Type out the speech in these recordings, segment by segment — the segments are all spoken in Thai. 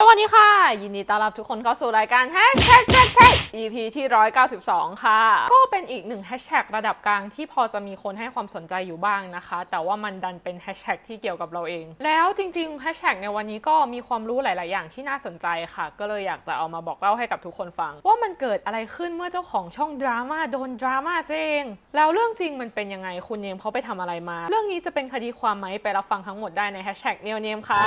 สวัสดีค่ะ ยินดีต้อนรับทุกคนเข้าสู่รายการ Hashtag Hashtag EP ที่ 192 ค่ะ ก็เป็นอีกหนึ่งแฮชแท็กระดับกลางที่พอจะมีคนให้ความสนใจอยู่บ้างนะคะ แต่ว่ามันดันเป็นแฮชแท็กที่เกี่ยวกับเราเอง แล้วจริงๆแฮชแท็กในวันนี้ก็มีความรู้หลาย ๆ อย่างที่น่าสนใจค่ะ ก็เลยอยากจะเอามาบอกเล่าให้กับทุกคนฟัง ว่ามันเกิดอะไรขึ้นเมื่อเจ้าของช่องดราม่าโดนดราม่าเองแล้วเรื่องจริงมันเป็นยังไงคุณเนมเขาไปทำอะไรมา เรื่องนี้จะเป็นคดีความไหมไปรับฟังทั้งหมดได้ในแฮชแท็กเนลเนมค่ะ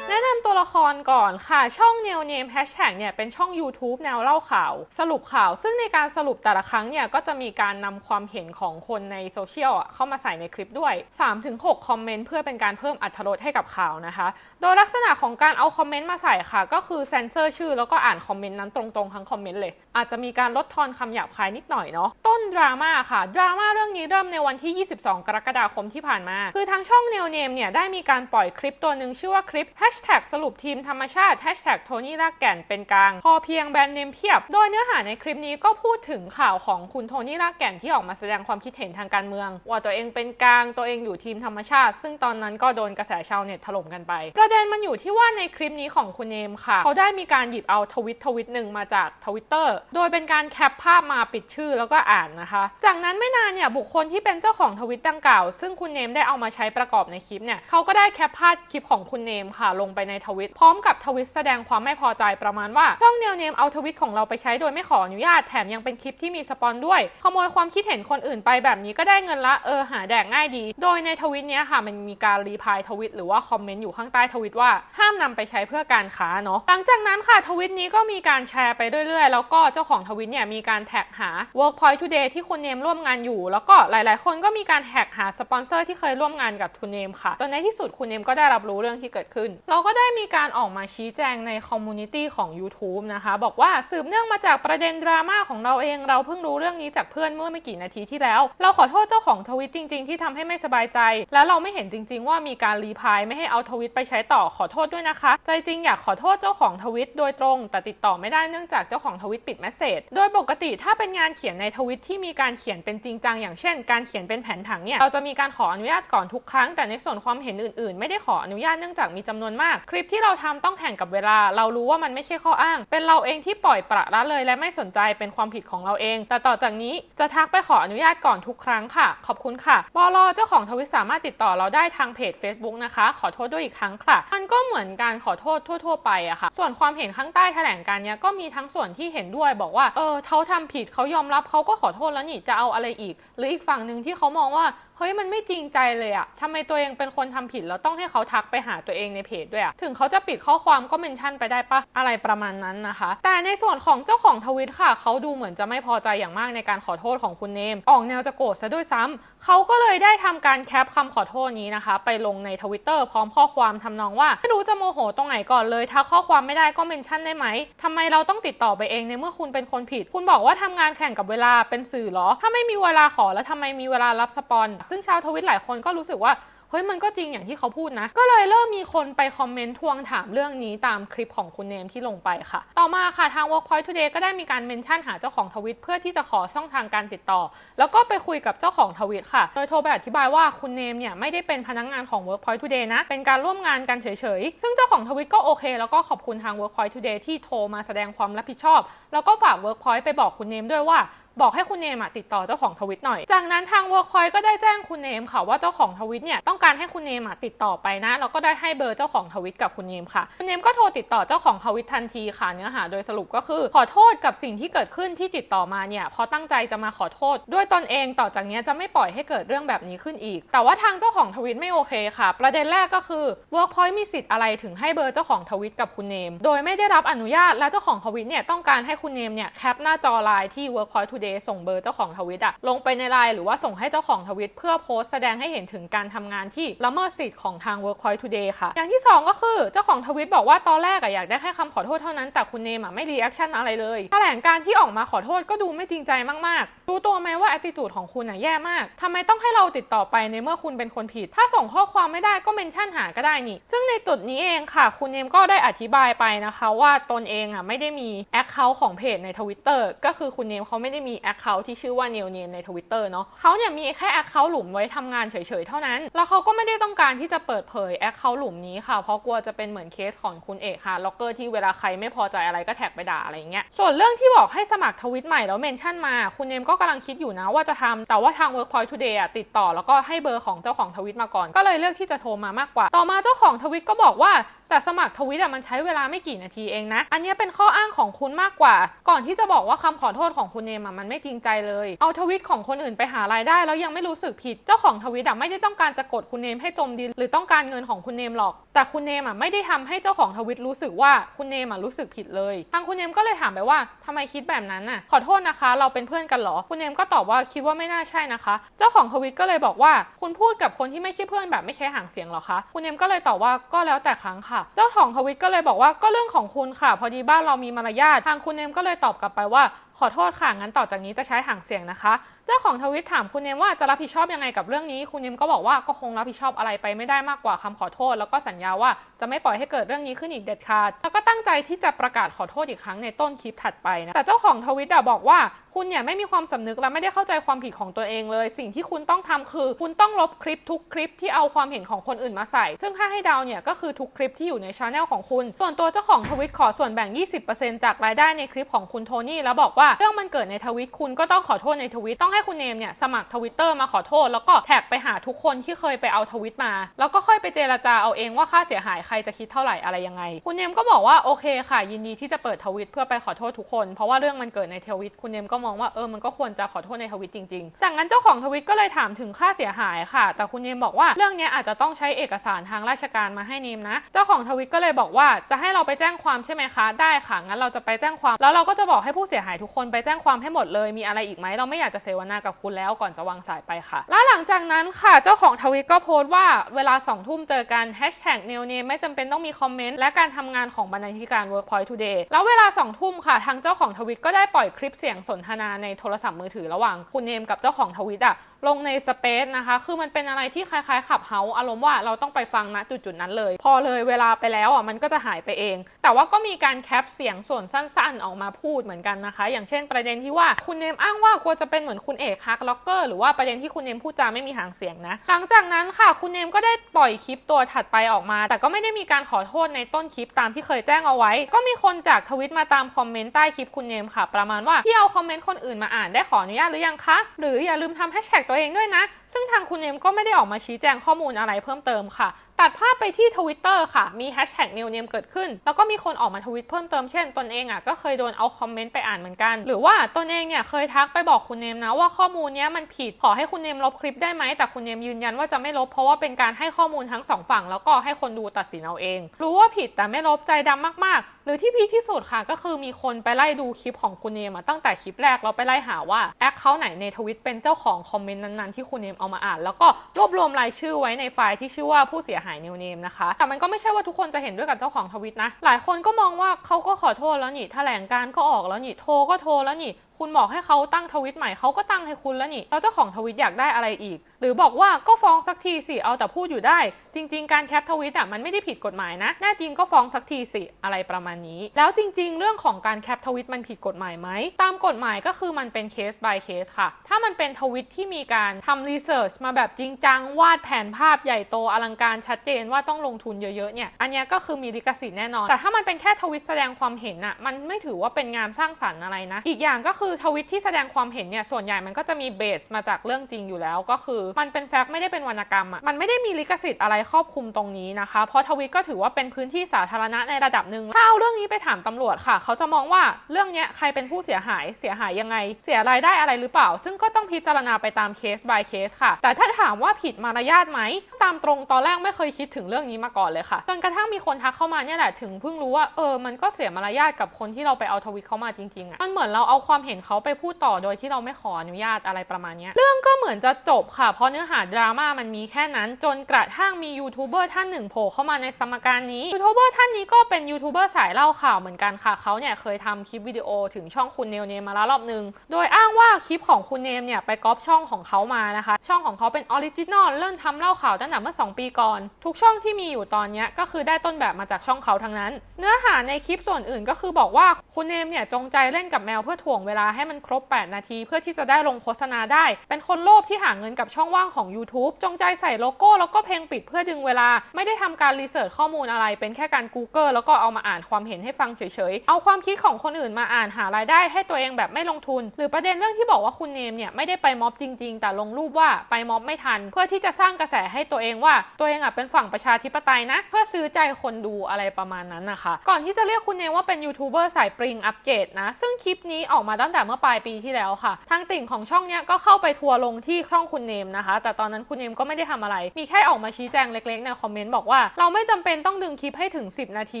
แนะนำตัวละครก่อน่อนค่ะ ช่องเนลเนมแฮชแท็กเนี่ยเป็นช่อง YouTube แนวเล่าข่าว สรุปข่าว ซึ่งในการสรุปแต่ละครั้งเนี่ยก็จะมีการนำความเห็นของคนในโซเชียลเข้ามาใส่ในคลิปด้วย 3-6 คอมเมนต์เพื่อเป็นการเพิ่มอรรรสให้กับข่าวนะคะ โดยลักษณะของการเอาคอมเมนต์มาใส่ค่ะ ก็คือเซนเซอร์ชื่อแล้วก็อ่านคอมเมนต์นั้นตรงๆทั้งคอมเมนต์เลย อาจจะมีการลดทอนคำหยาบคายนิดหน่อยเนาะต้นดราม่าค่ะดราม่าเรื่องนี้เริ่มในวันที่ 22 กรกฎาคมที่ผ่านมา คือทางช่อง n e w Name เนี่ยได้มีการปล่อยคลิปตัวหนึ่งชื่อว่าคลิป Hashtag สรุปทีมธรรมชาติ Hashtag โทนี่รากแก่นเป็นกลาง พอเพียงแบรนด์เนมเพียบ โดยเนื้อหาในคลิปนี้ก็พูดถึงข่าวของคุณโทนี่รากแก่นที่ออกมาแสดงความคิดเห็นทางการเมือง ว่าตัวเองเป็นกลางตัวเองอยู่ทีมธรรมชาติ ซึ่งตอนนั้นก็โดนกระแสชาวเน็ตถล่มกันไป ประเด็นมันอยู่ที่ว่าในคลิปนี้ของคุณเนมค่ะ เขาได้มีการหยิบเอาทวิตทวิตหนึ่งมาจากทวิตเตอร์โดยเป็นการแคปภาพมาปิดชื่อแล้วก็อ่านนะคะ จากนั้นไม่นานเนี่ยบุคคลที่เป็นเจ้าของทวิตดังกล่าว ซึ่งคุณเนมได้เอามาใช้ประกอบในคลิปเนี่ยเขาก็ได้แคปภาพคลิปของคุณเนมค่ะ ลงไปในทวิตพร้อมกับทวิตแสดงความไม่พอใจประมาณว่าช่องเนลเนมเอาทวิตของเราไปใช้โดยไม่ขออนุญาตแถมยังเป็นคลิปที่มีสปอนด้วย ขโมยความคิดเห็นคนอื่นไปแบบนี้ก็ได้เงินละเออหาแดกง่ายดี โดยในทวิตเนี้ยค่ะมันมีการรีพายทวิตหรือว่าคอมเมนต์อยู่ข้างใต้ทวิตว่าห้ามนำไปใช้เพื่อการค้าเนาะหลังจากนั้นค่ะทวิตนี้ก็มีการแชร์ไปเรื่อยๆ แล้วก็เจ้าของทวิตเนี่ยมีการแท็กหา Workpoint Today ที่คุณเนมร่วมงานอยู่ แล้วก็หลายๆ คนก็มีการแท็กหาสปอนเซอร์ที่เคยร่วมงานกับคุณเนมค่ะจนในที่สุดคุณเนมก็ได้รับรู้เรื่องที่เกิดขึ้น เราก็ได้มีการออกมาชี้แจงในคอมมูนิตี้ของ YouTube นะคะ บอกว่าสืบเนื่องมาจากประเด็นดราม่าของเราเองเราเพิ่งรู้เรื่องนี้จากเพื่อนเมื่อไม่กี่นาทีที่แล้ว เราขอโทษเจ้าของทวิตจริง ๆ ที่ทำให้ไม่สบายใจ และเราไม่เห็นจริง ๆ ว่ามีการรีพายไม่ให้เอาทวิตไปใช้ต่อขอโทษด้วยนะคะ ใจจริงอยากขอโทษเจ้าของทวิตโดยตรง แต่ติดต่อไม่ได้เนื่องจากเจ้าของทวิตปิดเมสเซจโดยปกติถ้าเป็นงานเขียนในทวิตที่มีการเขียนเป็นจริงจังอย่างเช่น การเขียนเป็นแผนผังเนี่ยเราจะมีการขออนุญาตก่อนทุกครั้งแต่ในส่วนความเห็นอื่น ๆ ไม่ได้ขออนุญาตเนื่องจากมีจำนวนมาก คลิปที่เราทำต้องแข่งกับเวลา เรารู้ว่ามันไม่ใช่ข้ออ้าง เป็นเราเองที่ปล่อยปละละเลยและไม่สนใจเป็นความผิดของเราเอง แต่ต่อจากนี้จะทักไปขออนุญาตก่อนทุกครั้งค่ะ ขอบคุณค่ะบอลเจ้าของทวิตสามารถติดต่อเราได้ทางเพจ Facebook นะคะ ขอโทษด้วยอีกครั้งค่ะ มันก็เหมือนการขอโทษทั่ว ๆ ไปอะค่ะ ส่วนความเห็นข้างใต้แถลงการเนี้ยก็มีทั้งส่วนที่เห็นด้วยบอกว่าเออเขาทำผิดเขายอมรับเขาก็ขอโทษแล้วนี่จะเอาอะไรอีก หรืออีกฝั่งหนึ่งที่เขามองว่า เฮ้ยมันไม่จริงใจเลยอะทำไมตัวเองเป็นคนทำผิดแล้วต้องให้เขาทักไปหาตัวเองในเพจด้วยอะถึงเขาจะปิดข้อความก็เมนชั่นไปได้ปะอะไรประมาณนั้นนะคะ แต่ในส่วนของเจ้าของทวิตค่ะ เขาดูเหมือนจะไม่พอใจอย่างมากในการขอโทษของคุณเนม ออกแนวจะโกรธซะด้วยซ้ำเขาก็เลยได้ทำการแคปคำขอโทษนี้นะคะ ไปลงในทวิตเตอร์พร้อมข้อความทำนองว่าไม่รู้จะโมโหตรงไหนก่อนเลยทักข้อความไม่ได้ก็เมนชั่นได้ไหมทำไมเราต้องติดต่อไปเองในเมื่อคุณเป็นคนผิด คุณบอกว่าทำงานแข่งกับเวลาเป็นสื่อเหรอ ถ้าไม่มีเวลาขอแล้วทำไมมีเวลารับสปอนซึ่งชาวทวิตหลายคนก็รู้สึกว่าเฮ้ยมันก็จริงอย่างที่เขาพูดนะ ก็เลยเริ่มมีคนไปคอมเมนต์ทวงถามเรื่องนี้ตามคลิปของคุณเนมที่ลงไปค่ะ ต่อมาค่ะทาง Workpoint Today ก็ได้มีการเมนชั่นหาเจ้าของทวิตเพื่อที่จะขอช่องทางการติดต่อ แล้วก็ไปคุยกับเจ้าของทวิตค่ะ โดยโทรไปอธิบายว่าคุณเนมเนี่ยไม่ได้เป็นพนักงานของ Workpoint Today นะ เป็นการร่วมงานกันเฉยๆ ซึ่งเจ้าของทวิตก็โอเค แล้วก็ขอบคุณทาง Workpoint Today ที่โทรมาแสดงความรับผิดชอบ แล้วก็ฝาก Workpoint ไปบอกคุณเนมด้วยว่า บอกให้คุณเนมติดต่อเจ้าของทวิตหน่อย จากนั้นทาง Workpoint ก็ได้แจ้งคุณเนมค่ะว่าเจ้าของทวิตเนี่ยต้องการให้คุณเนมติดต่อไปนะแล้วก็ได้ให้เบอร์เจ้าของทวิตกับคุณเนมค่ะ คุณเนมก็โทรติดต่อเจ้าของทวิตทันทีค่ะ เนื้อหาโดยสรุปก็คือ ขอโทษกับสิ่งที่เกิดขึ้นที่ติดต่อมาเนี่ยเพราะตั้งใจจะมาขอโทษ ด้วยตนเองต่อจากนี้จะไม่ปล่อยให้เกิดเรื่องแบบนี้ขึ้นอีก แต่ว่าทางเจ้าของทวิตไม่โอเคค่ะ ประเด็นแรกก็คือ Workpoint มีสิทธิ์อะไรถึงให้เบอร์เจ้าของทวิตกับคุณเนม โดยไม่ได้รับอนุญาตและเจ้าของทวิตเนี่ยต้องการให้คุณเนมเนี่ยแคปหน้าจอไลน์ที่ Workpoint Today ส่งเบอร์เจ้าของทวิตอะลงไปในไลน์หรือว่าส่งให้เจ้าของทวิตเพื่อโพสต์แสดงให้เห็นถึงการทำงานที่ละเมิดสิทธิ์ของทาง Workpoint Today ค่ะ อย่างที่สองก็คือเจ้าของทวิตบอกว่าตอนแรกอะอยากได้แค่คำขอโทษเท่านั้นแต่คุณเนมอะไม่รีแอคชั่นอะไรเลยแถลงการที่ออกมาขอโทษก็ดูไม่จริงใจมากๆ รู้ตัวไหมว่า attitude ของคุณอะแย่มากทำไมต้องให้เราติดต่อไปในเมื่อคุณเป็นคนผิด ถ้าส่งข้อความไม่ได้ก็เมนชั่นหาก็ได้นี่ ซึ่งในจุดนี้เองค่ะ คุณเนมก็ได้อธิบายไปนะคะ ว่าตนเองอะไม่ได้มี account ของเพจในทวิตเตอร์ก็คือคุณเนมเขาไม่ได้มีแอคเคาท์ที่ชื่อว่าเนลเนมในทวิตเตอร์เนาะเขาเนี่ยมีแค่แอคเคาท์หลุมไว้ทำงานเฉยๆ เท่านั้น แล้วเขาก็ไม่ได้ต้องการที่จะเปิดเผยแอคเคาท์หลุมนี้ค่ะ เพราะกลัวจะเป็นเหมือนเคสของคุณเอกค่ะล็อกเกอร์ที่เวลาใครไม่พอใจอะไรก็แท็กไปด่าอะไรอย่างเงี้ยส่วนเรื่องที่บอกให้สมัครทวิตใหม่แล้วเมนชั่นมา คุณเนมก็กำลังคิดอยู่นะว่าจะทำแต่ว่าทาง Workpoint Today อะติดต่อแล้วก็ให้เบอร์ของเจ้าของทวิตมาก่อน ก็เลยเลือกที่จะโทรมามากกว่า ต่อมาเจ้าของทวิตก็บอกว่าแต่สมัครทวิตอะมันใช้เวลาไม่กี่นาทีเองนะ อันนี้เป็นข้ออ้างของคุณมากกว่า ก่อนที่จะบอกว่าคำขอโทษของคุณเนมอะมันไม่จริงใจเลย เอาทวิตของคนอื่นไปหารายได้แล้วยังไม่รู้สึกผิด เจ้าของทวิตอะไม่ได้ต้องการจะกดคุณเนมให้จมดินหรือต้องการเงินของคุณเนมหรอก แต่คุณเนมอะไม่ได้ทำให้เจ้าของทวิตรู้สึกว่าคุณเนมอะรู้สึกผิดเลย ทางคุณเนมก็เลยถามไปว่าทำไมคิดแบบนั้นน่ะ ขอโทษนะคะ เราเป็นเพื่อนกันเหรอ คุณเนมก็ตอบว่าคิดว่าไม่น่าใช่นะคะ เจ้าของทวิตก็เลยบอกว่าคุณพูดกับคนที่ไม่ใช่เพื่อนแบบไม่ใช้หางเสียงหรอคะ คุณเนมก็เลยตอบว่าก็แล้วแต่ครั้งค่ะ เจ้าของทวิตก็เลยบอกว่าก็เรื่องของคุณค่ะ พอดีบ้านเรามีมารยาท ทางคุณเนมก็เลยตอบกลับไปว่า ขอโทษค่ะ งั้นต่อจากนี้จะใช้หางเสียงนะคะ เจ้าของทวิตถามคุณเนมว่าจะรับผิดชอบยังไงกับเรื่องนี้ คุณเนมก็บอกว่าก็คงรับผิดชอบอะไรไปไม่ได้มากกว่าคำขอโทษ แล้วก็สัญญาว่าจะไม่ปล่อยให้เกิดเรื่องนี้ขึ้นอีกเด็ดขาด แล้วก็ตั้งใจที่จะประกาศขอโทษอีกครั้งในต้นคลิปถัดไปนะ แต่เจ้าของทวิตบอกว่าคุณเนี่ยไม่มีความสำนึกและไม่ได้เข้าใจความผิดของตัวเองเลย สิ่งที่คุณต้องทำคือ คุณต้องลบคลิปทุกคลิปที่เอาความเห็นของคนอื่นมาใส่ ซึ่งถ้าให้เดาเนี่ยก็คือทุกคลิปที่อยู่ในช anel ของคุณ ส่วนตัวเจ้าของทวิตขอส่วนแบ่ง 20%จากรายได้ในคลิปของคุณโทนี่แล้วบอกว่าเรื่องมันเกิดในทวิตคุณก็ต้องขอโทษในทวิตต้องให้คุณเนมเนี่ยสมัครทวิตเตอร์มาขอโทษ แล้วก็แท็กไปหาทุกคนที่เคยไปเอาทวิตมา แล้วก็ค่อยไปเจรจาเอาเองว่าค่าเสียหายใครจะคิดเท่าไหร่อะไรยังไง คุณเนมก็บอกว่าโอเคค่ะ ยินดีที่จะเปิดทวิตเพื่อไปขอโทษทุกคน เพราะว่าเรื่องมันเกิดในทวิตคุณเนมก็มองว่าเออมันก็ควรจะขอโทษในทวิตจริงๆ จากนั้นเจ้าของทวิตก็เลยถามถึงค่าเสียหายค่ะ แต่คุณเนมบอกว่าเรื่องนี้อาจจะต้องใช้เอกสารทางราชการมาให้เนมนะ เจ้าของทวิตก็เลยบอกว่าจะให้เราไปแจ้งความใช่ไหมคะ ได้ค่ะงั้นเราจะไปแจ้งความ แล้วเราก็จะบอกให้ผู้เสียหายทุกคนไปแจ้งความให้หมดเลยมีอะไรอีกไหมเราไม่อยากจะเสวนา กับคุณแล้วก่อนจะวางสายไปค่ะ และหลังจากนั้นค่ะ เจ้าของทวิตก็โพสต์ว่าเวลา2ทุ่มเจอกันแฮชแท็กเนลเนมไม่จำเป็นต้องมีคอมเมนต์และการทำงานของบรรณาธิการ Workpoint Today แล้วเวลา2ทุ่มค่ะ ทางเจ้าของทวิตก็ได้ปล่อยคลิปเสียงสนทนาในโทรศัพท์มือถือระหว่างคุณเนมกับเจ้าของทวิตอะลงในสเปซนะคะ คือมันเป็นอะไรที่คล้ายๆขับเฮาอารมณ์ว่าเราต้องไปฟังณจุดๆนั้นเลย พอเลยเวลาไปแล้วอะมันก็จะหายไปเอง แต่ว่าก็มีการแคปเสียงส่วนสั้นๆ ออกมาพูดเหมือนกันนะคะ อย่างเช่นประเด็นที่ว่าคุณเนมอ้างว่ากลัวจะเป็นเหมือนคุณเอกฮักล็อกเกอร์หรือว่าประเด็นที่คุณเนมพูดจาไม่มีหางเสียงนะ หลังจากนั้นค่ะคุณเนมก็ได้ปล่อยคลิปตัวถัดไปออกมา แต่ก็ไม่ได้มีการขอโทษในต้นคลิปตามที่เคยแจ้งเอาไว้ ก็มีคนจากทวิตมาตามคอมเมนต์ใต้คลิปคุณเนมค่ะ ประมาณว่าที่เอาคอมเมนต์คนอื่นมาอ่านได้ขออนุญาตหรือยังคะหรืออย่าลืมทำแฮชแท็กตัวเองด้วยนะ ซึ่งทางคุณเนมก็ไม่ได้ออกมาชี้แจงข้อมูลอะไรเพิ่มเติมค่ะ ตัดภาพไปที่ทวิตเตอร์ค่ะ มีแฮชแท็กนิวเนมเกิดขึ้น แล้วก็มีคนออกมาทวิตเพิ่มเติมเช่น ตนเองอะก็เคยโดนเอาคอมเมนต์ไปอ่านเหมือนกัน หรือว่าตนเองเนี่ยเคยทักไปบอกคุณเนมนะว่าข้อมูลเนี้ยมันผิด ขอให้คุณเนมลบคลิปได้ไหม แต่คุณเนมยืนยันว่าจะไม่ลบเพราะว่าเป็นการให้ข้อมูลทั้งสองฝั่ง แล้วก็ให้คนดูตัดสินเอาเอง รู้ว่าผิดแต่ไม่ลบใจดำมาก ๆ หรือที่พีคที่สุดค่ะก็คือมีคนไปไล่ดูคลิปของคุณเนมอะตั้งแต่คลิปแรกแล้วไปไล่หาว่าแอคเคาท์ไหนในทวิตเป็นเจ้าของคอมเมนต์นั้นๆที่คุณเนมเอามาอ่าน แล้วก็รวบรวมรายชื่อไว้ในไฟล์ที่ชื่อว่าผู้เสียหายนิวเนมนะคะ แต่มันก็ไม่ใช่ว่าทุกคนจะเห็นด้วยกับเจ้าของทวิตนะ หลายคนก็มองว่าเขาก็ขอโทษแล้วนี่แถลงการก็ออกแล้วนี่โทรก็โทรแล้วนี่คุณบอกให้เขาตั้งทวิตใหม่เขาก็ตั้งให้คุณแล้วนี่แล้วเจ้าของทวิตอยากได้อะไรอีก หรือบอกว่าก็ฟ้องสักทีสิเอาแต่พูดอยู่ได้ จริง ๆ การแคปทวิตอะมันไม่ได้ผิดกฎหมายนะแน่จริงก็ฟ้องสักทีสิอะไรประมาณนี้ แล้วจริง ๆ เรื่องของการแคปทวิตมันผิดกฎหมายไหมตามกฎหมายก็คือมันเป็นเคส by เคสค่ะ ถ้ามันเป็นทวิตที่มีการทำรีเสิร์ชมาแบบจริงจังวาดแผนภาพใหญ่โตอลังการชัดเจนว่าต้องลงทุนเยอะๆเนี่ยอันนี้ก็คือมีลิขสิทธิ์แน่นอน แต่ถ้ามันเป็นแค่ทวิตแสดงความเห็นอะมันไม่ถือว่าเป็นงานสร้างสรรค์อะไรนะ อีกอย่างก็คืือทวิตที่แสดงความเห็นเนี่ยส่วนใหญ่มันก็จะมีเบสมาจากเรื่องจริงอยู่แล้ว ก็คือมันเป็นแฟกต์ไม่ได้เป็นวรรณกรรมอะมันไม่ได้มีลิขสิทธิ์อะไรครอบคลุมตรงนี้นะคะ เพราะทวิตก็ถือว่าเป็นพื้นที่สาธารณะในระดับหนึ่งถ้าเอาเรื่องนี้ไปถามตำรวจค่ะ เขาจะมองว่าเรื่องเนี้ยใครเป็นผู้เสียหายเสียหายยังไง เสียรายได้อะไรหรือเปล่า ซึ่งก็ต้องพิจารณาไปตามเคส by เคสค่ะ แต่ถ้าถามว่าผิดมารยาทไหมตามตรงตอนแรกไม่เคยคิดถึงเรื่องนี้มาก่อนเลยค่ะจนกระทั่งมีคนทักเข้ามาเนี่ยแหละถึงเพิ่งรู้ว่าเออมันก็เสียมารยาทกับคนที่เราไปเอาทวิตเขามาจริงๆอะมันเหมือนเราเอาความเห็นเขาไปพูดต่อโดยที่เราไม่ขออนุญาตอะไรประมาณนี้เรื่องก็เหมือนจะจบค่ะ เพราะเนื้อหาดราม่ามันมีแค่นั้น จนกระทั่งมียูทูบเบอร์ท่านหนึ่งโผล่เข้ามาในสมการนี้ยูทูบเบอร์ท่านนี้ก็เป็นยูทูบเบอร์สายเล่าข่าวเหมือนกันค่ะเขาเนี่ยเคยทำคลิปวิดีโอถึงช่องคุณเนลเนมมาแล้วรอบนึง โดยอ้างว่าคลิปของคุณเนมเนี่ยไปก๊อปช่องของเขามานะคะ ช่องของเขาเป็นออริจินอลเริ่มทำเล่าข่าวตั้งแต่เมื่อ 2 ปีก่อน ทุกช่องที่มีอยู่ตอนนี้ก็คือได้ต้นแบบมาจากช่องเขาทั้งนั้น เนื้อหาในคลิปส่วนอื่นก็คือบอกว่าคุณเนมเนี่ยจงใจเล่นกับแมวเพื่อถ่วงเวลาให้มันครบ 8 นาที เพื่อที่จะได้ลงโฆษณาได้ เป็นคนโลภที่หาเงินกับช่องว่างของ YouTube จงใจใส่โลโก้แล้วก็เพลงปิดเพื่อดึงเวลา ไม่ได้ทำการรีเสิร์ชข้อมูลอะไร เป็นแค่การ Google แล้วก็เอามาอ่านความเห็นให้ฟังเฉยๆ เอาความคิดของคนอื่นมาอ่านหารายได้ให้ตัวเองแบบไม่ลงทุน หรือประเด็นเรื่องที่บอกว่าคุณเนมเนี่ยไม่ได้ไปม็อบจริง ๆ แต่ลงรูปว่าไปม็อบไม่ทัน เพื่อที่จะสร้างกระแสให้ตัวเองว่าตัวเองอะเป็นฝั่งประชาธิปไตยนะ เพื่อซื้อใจคนดูอะไรประมาณนั้นนะคะ ก่อนที่จะเรียกคุณเนมว่าเป็นยูทูบเบอร์สายปริงอัปเกรดนะซึ่งคลิปนี้ออกมาตั้งแต่เมื่อปลายปีที่แล้วค่ะ ทางติ่งของช่องเนี้ยก็เข้าไปทัวร์ลงที่ช่องคุณเนมนะคะ แต่ตอนนั้นคุณเนมก็ไม่ได้ทำอะไร มีแค่ออกมาชี้แจงเล็กๆในคอมเมนต์บอกว่าเราไม่จำเป็นต้องดึงคลิปให้ถึง 10 นาที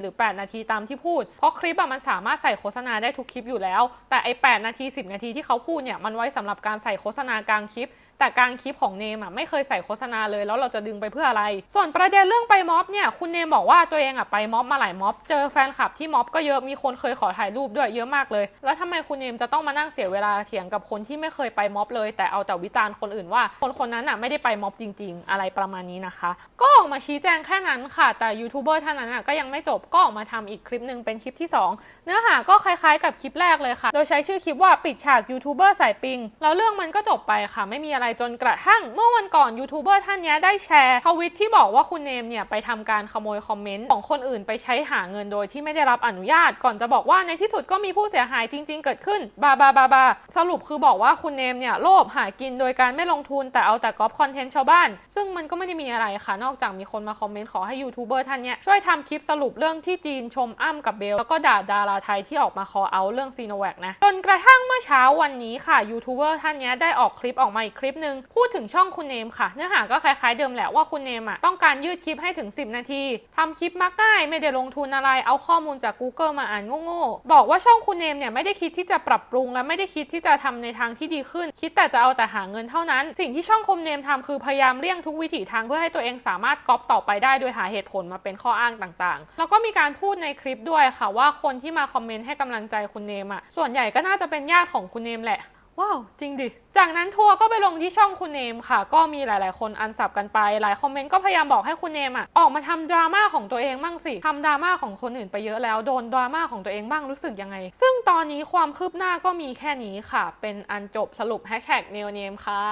หรือ 8 นาทีตามที่พูด เพราะคลิปอะมันสามารถใส่โฆษณาได้ทุกคลิปอยู่แล้ว แต่ไอ้8นาที 10 นาทีที่เขาพูดเนี่ยมันไว้สำหรับการใส่โฆษณากลางคลิป แต่กางคลิปของเนมอะไม่เคยใส่โฆษณาเลย แล้วเราจะดึงไปเพื่ออะไร ส่วนประเด็นเรื่องไปม็อบเนี่ยคุณเนมบอกว่าตัวเองอะไปม็อบมาหลายม็อบเจอแฟนคลับที่ม็อบก็เยอะมีคนเคยขอถ่ายรูปด้วยเยอะมากเลย แล้วทำไมคุณเนมจะต้องมานั่งเสียเวลาเถียงกับคนที่ไม่เคยไปม็อบเลย แต่เอาแต่วิจารณ์คนอื่นว่า คนคนนั้นอะไม่ได้ไปม็อบจริง ๆ อะไรประมาณนี้นะคะ ก็ออกมาชี้แจงแค่นั้นค่ะ แต่ยูทูบเบอร์ท่านนั้นอะก็ยังไม่จบก็ออกมาทำอีกคลิปหนึ่งเป็นคลิปที่สองเนื้อหาก็คล้ายๆ กับคลิปแรกเลยค่ะ โดยใช้ชื่อคลิปว่าปิดฉากยูทูบเบอร์สายปิงแล้วเรื่องมันก็จบไปค่ะไม่มีอะไรจนกระทั่งเมื่อวันก่อนยูทูบเบอร์ท่านนี้ได้แชร์ทวิตที่บอกว่าคุณเนมเนี่ยไปทำการขโมยคอมเมนต์ของคนอื่นไปใช้หาเงินโดยที่ไม่ได้รับอนุญาต ก่อนจะบอกว่าในที่สุดก็มีผู้เสียหายจริง ๆ เกิดขึ้นบาบาบาบาสรุปคือบอกว่าคุณเนมเนี่ยโลภหากินโดยการไม่ลงทุนแต่เอาแต่ก๊อปคอนเทนต์ชาวบ้าน ซึ่งมันก็ไม่ได้มีอะไรค่ะนอกจากมีคนมาคอมเมนต์ขอให้ยูทูบเบอร์ท่านเนี้ยช่วยทำคลิปสรุปเรื่องที่จีนชมอ้ำกับเบลแล้วก็ด่าดาราไทยที่ออกมาคอเอาเรื่องซีโนแวคนะจนกระทั่งเมื่อเช้าวันนี้ค่ะยูทูบเบอร์ท่านเนี้ยได้ออกคลิปออกมาอีกคลิปหนึ่งพูดถึงช่องคุณเนมค่ะ เนื้อหาก็คล้ายๆเดิมแหละว่าคุณเนมอะต้องการยืดคลิปให้ถึง 10 นาทีทำคลิปมักง่ายไม่ได้ลงทุนอะไร เอาข้อมูลจาก Google มาอ่านโง่ๆบอกว่าช่องคุณเนมเนี่ยไม่ได้คิดที่จะปรับปรุง และไม่ได้คิดที่จะทำในทางที่ดีขึ้น คิดแต่จะเอาแต่หาเงินเท่านั้น สิ่งที่ช่องคุณเนมทำคือพยายามเลี่ยงทุกวิถีทางเพื่อให้ตัวเองสามารถก๊อปต่อไปได้โดยหาเหตุผลมาเป็นข้ออ้างต่างๆ แล้วก็มีการพูดในคลิปด้วยค่ะว่าคนที่มาคอมเมนต์ให้กำลังใจคุณเนมอะส่วนใหญ่ก็น่าจะเป็นญาติของคุณเนมแหละ ว้าว จริงดิ จากนั้นทัวร์ก็ไปลงที่ช่องคุณเนมค่ะ ก็มีหลาย ๆ คนอันสับกันไป หลายคอมเมนต์ก็พยายามบอกให้คุณเนมอะออกมาทำดราม่าของตัวเองบ้างสิทำดราม่าของคนอื่นไปเยอะแล้วโดนดราม่าของตัวเองบ้างรู้สึกยังไง ซึ่งตอนนี้ความคืบหน้าก็มีแค่นี้ค่ะ เป็นอันจบสรุปแฮชแท็กเนลเนมค่ะ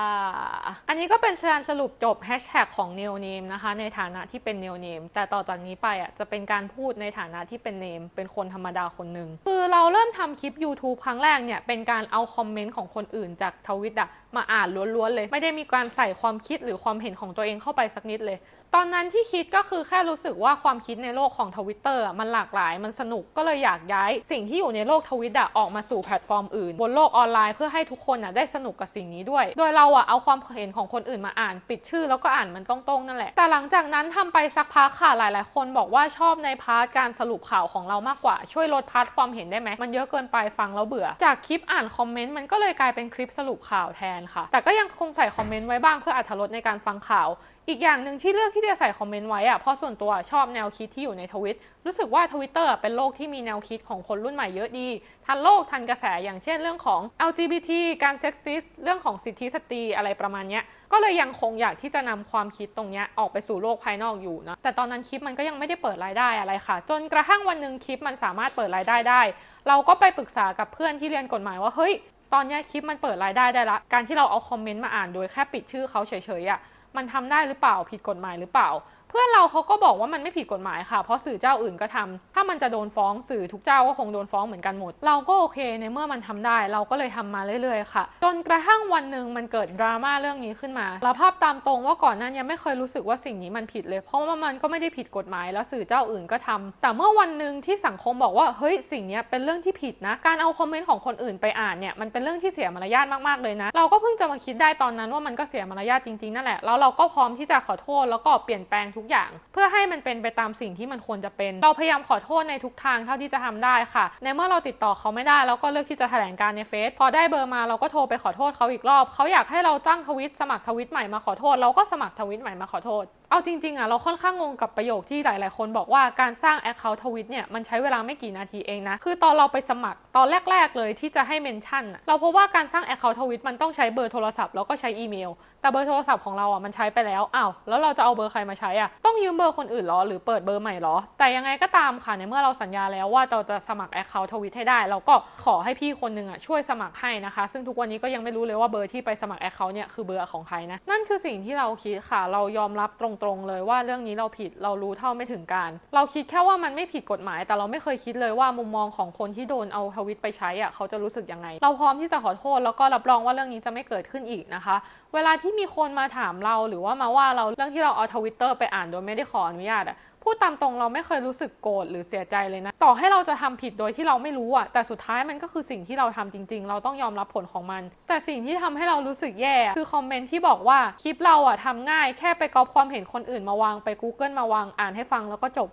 อันนี้ก็เป็นการสรุปจบแฮชแท็กของเนลเนมนะคะ ในฐานะที่เป็นเนลเนมแต่ต่อจากนี้ไปอะจะเป็นการพูดในฐานะที่เป็นเนมเป็นคนธรรมดาคนหนึ่งคือเราเริ่มทำคลิป YouTube ครั้งแรกเนี่ยเป็นการเอาคอมเมนต์ของคนอื่นจากทวิตอะมาอ่านล้วนๆเลย ไม่ได้มีการใส่ความคิดหรือความเห็นของตัวเองเข้าไปสักนิดเลย ตอนนั้นที่คิดก็คือแค่รู้สึกว่าความคิดในโลกของทวิตเตอร์มันหลากหลาย มันสนุกก็เลยอยากย้าย สิ่งที่อยู่ในโลกทวิตอะออกมาสู่แพลตฟอร์มอื่น บนโลกออนไลน์เพื่อให้ทุกคนอะได้สนุกกับสิ่งนี้ด้วย โดยเราอะเอาความเห็นของคนอื่นมาอ่าน ปิดชื่อแล้วก็อ่านมันตรงๆนั่นแหละ แต่หลังจากนั้นทำไปสักพักค่ะหลายๆ คนบอกว่าชอบในพาร์ทการสรุปข่าวของเรามากกว่าช่วยลดพาร์ทความเห็นได้ไหมมันเยอะเกินไปฟังแล้วเบื่อ จากคลิปอ่านคอมเมนต์มันก็เลยกลายเป็นคลิปสรุปข่าวแทนค่ะ แต่ก็ยังคงใส่คอมเมนต์ไว้บ้างเพื่ออรรถรสในการฟังข่าว อีกอย่างหนึ่งที่เลือกที่จะใส่คอมเมนต์ไว้อะเพราะส่วนตัวชอบแนวคิดที่อยู่ในทวิต รู้สึกว่าทวิตเตอร์เป็นโลกที่มีแนวคิดของคนรุ่นใหม่เยอะดี ทันโลกทันกระแสอย่างเช่นเรื่องของ LGBT การเซ็กซิสเรื่องของสิทธิสตรีอะไรประมาณเนี้ยก็เลยยังคงอยากที่จะนำความคิดตรงเนี้ยออกไปสู่โลกภายนอกอยู่นะแต่ตอนนั้นคลิปมันก็ยังไม่ได้เปิดรายได้อะไรค่ะ จนกระทั่งวันหนึ่งคลิปมันสามารถเปิดรายได้ได้ เราก็ไปปรึกษากับเพื่อนที่เรียนกฎหมายว่าเฮ้ย ตอนนี้คลิปมันเปิดรายได้ได้ละ การที่เราเอาคอมเมนต์มาอ่านโดยแค่ปิดชื่อเขาเฉยๆอะ มันทำได้หรือเปล่า ผิดกฎหมายหรือเปล่า พื่อนเราเขาก็บอกว่ามันไม่ผิดกฎหมายค่ะ เพราะสื่อเจ้าอื่นก็ทำถ้ามันจะโดนฟ้องสื่อทุกเจ้าก็คงโดนฟ้องเหมือนกันหมด เราก็โอเคในเมื่อมันทำได้ เราก็เลยทำมาเรื่อยๆค่ะ จนกระทั่งวันหนึ่งมันเกิดดราม่าเรื่องนี้ขึ้นมาเราภาพตามตรงว่าก่อนหน้านี้ไม่เคยรู้สึกว่าสิ่งนี้มันผิดเลย เพราะว่ามันก็ไม่ได้ผิดกฎหมาย แล้วสื่อเจ้าอื่นก็ทำแต่เมื่อวันหนึ่งที่สังคมบอกว่าเฮ้ยสิ่งนี้เป็นเรื่องที่ผิดนะ การเอาคอมเมนต์ของคนอื่นไปอ่านเนี่ยมันเป็นเรื่องที่เสียมารยาทมากๆเลยนะ เราก็เพิ่งจะมาคิดได้ตอนนั้นว่ามันก็เสียมารยาทจริงๆนั่นแหละแล้วเราก็พร้อมที่จะขอโทษแล้วก็เปลี่ยนแปลงทุกอย่าง เพื่อให้มันเป็นไปตามสิ่งที่มันควรจะเป็น เราพยายามขอโทษในทุกทางเท่าที่จะทำได้ค่ะ ในเมื่อเราติดต่อเขาไม่ได้เราก็เลือกที่จะแถลงการในเฟซพอได้เบอร์มาเราก็โทรไปขอโทษเขาอีกรอบเขาอยากให้เราจ้างทวิตสมัครทวิตใหม่มาขอโทษ เราก็สมัครทวิตใหม่มาขอโทษเอาจริงๆอะเราค่อนข้างงงกับประโยคที่หลาย ๆ คนบอกว่าการสร้าง Account ทวิตเนี่ยมันใช้เวลาไม่กี่นาทีเองนะ คือตอนเราไปสมัครตอนแรก ๆ เลยที่จะให้เมนชั่นเราพบว่าการสร้าง Account ทวิตมันต้องใช้เบอร์โทรศัพท์แล้วก็ใช้อีเมล แต่เบอร์โทรศัพท์ของเราอะมันใช้ไปแล้วอ้าวแล้วเราจะเอาเบอร์ใครมาใช้อะต้องยืมเบอร์คนอื่นเหรอหรือเปิดเบอร์ใหม่เหรอ แต่ยังไงก็ตามค่ะในเมื่อเราสัญญาแล้วว่าเราจะสมัคร Account ทวิตให้ได้เราก็ขอให้พี่คนหนึงอะช่วยสมัครให้นะคะ ซึ่งทุกวันนี้ก็ยังไม่รู้เลยว่าเบอร์ที่ไปสมัคร Account เนี่ยคือเบอร์ของใครนะนั่นคือสิ่งที่เราคิดค่ะเรายอมรับตรงๆเลยว่าเรื่องนี้เราผิดเรารู้เท่าไม่ถึงการ เราคิดแค่ว่ามันไม่ผิดกฎหมาย แต่เราไม่เคยคิดเลยว่ามุมมองของคนที่โดนเอาทวิตไปใช้อะเขาจะรู้สึกยังไง เราพร้อมที่จะขอโทษแล้วก็รับรองว่าเรื่องนี้จะไม่เกิดขึ้นอีกนะคะ เวลาที่มีคนมาถามเราหรือว่ามาว่าเราเรื่องที่เราเอาทวิตเตอร์ไปอ่านโดยไม่ได้ขออนุญาตอะพูดตามตรงเราไม่เคยรู้สึกโกรธหรือเสียใจเลยนะ ต่อให้เราจะทำผิดโดยที่เราไม่รู้อะแต่สุดท้ายมันก็คือสิ่งที่เราทำจริง ๆ เราต้องยอมรับผลของมัน แต่สิ่งที่ทำให้เรารู้สึกแย่ คือคอมเมนต์ที่บอกว่าคลิปเราอะทำง่ายแค่ไปก๊อปความเห็นคนอื่นมาวางไป Google มาวางอ่านให้ฟังแล้วก็จบ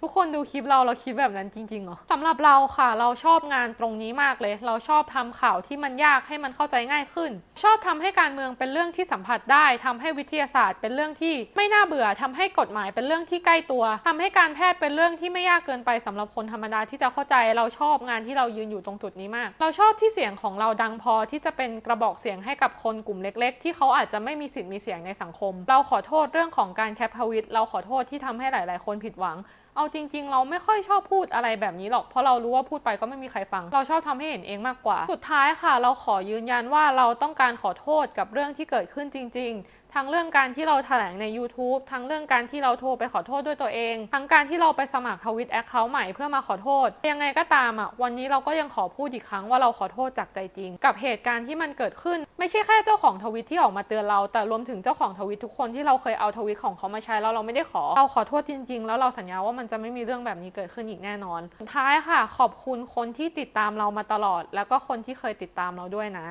ทุกคนดูคลิปเราเราคิดแบบนั้นจริงๆเหรอสำหรับเราค่ะ เราชอบงานตรงนี้มากเลย เราชอบทำข่าวที่มันยากให้มันเข้าใจง่ายขึ้น ชอบทำให้การเมืองเป็นเรื่องที่สัมผัสได้ทำให้วิทยาศาสตร์เป็นเรื่องที่ไม่น่าเบื่อทำให้กฎหมายเป็นเรื่องที่ใกล้ตัวทำให้การแพทย์เป็นเรื่องที่ไม่ยากเกินไปสำหรับคนธรรมดาที่จะเข้าใจ เราชอบงานที่เรายืนอยู่ตรงจุดนี้มาก เราชอบที่เสียงของเราดังพอที่จะเป็นกระบอกเสียงให้กับคนกลุ่มเล็ก ๆ ที่เขาอาจจะไม่มีสิทธิ์มีเสียงในสังคม เราขอโทษเรื่องของการแคปทวิตเราขอโทษที่ทำให้หลาย ๆ คนผิดหวัง เอาจริง ๆ เราไม่ค่อยชอบพูดอะไรแบบนี้หรอกเพราะเรารู้ว่าพูดไปก็ไม่มีใครฟัง เราชอบทำให้เห็นเองมากกว่า สุดท้ายค่ะ เราขอยืนยันว่าเราต้องการขอโทษกับเรื่องที่เกิดขึ้นจริง ๆ ทั้งเรื่องการที่เราแถลงใน YouTube ทั้งเรื่องการที่เราโทรไปขอโทษด้วยตัวเอง ทั้งการที่เราไปสมัครทวิตแอคเคาท์ใหม่เพื่อมาขอโทษ ยังไงก็ตามอะ วันนี้เราก็ยังขอพูดอีกครั้งว่าเราขอโทษจากใจจริง กับเหตุการณ์ที่มันเกิดขึ้น ไม่ใช่แค่เจ้าของทวิตที่ออกมาเตือนเรา แต่รวมถึงเจ้าของทวิตทุกคนที่เราเคยเอาทวิตของเขามาใช้แล้วเราไม่ได้ขอ เราขอโทษจริง ๆ แล้วเราสัญญาว่ามันจะไม่มีเรื่องแบบนี้เกิดขึ้นอีกแน่นอนสุดท้ายค่ะ ขอบคุณคนที่ติดตามเรามาตลอด แล้วก็คนที่เคยติดตามเราด้วยนะ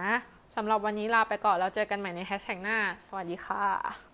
สำหรับวันนี้ลาไปก่อนแล้วเจอกันใหม่ในแฮชแท็กหน้า สวัสดีค่ะ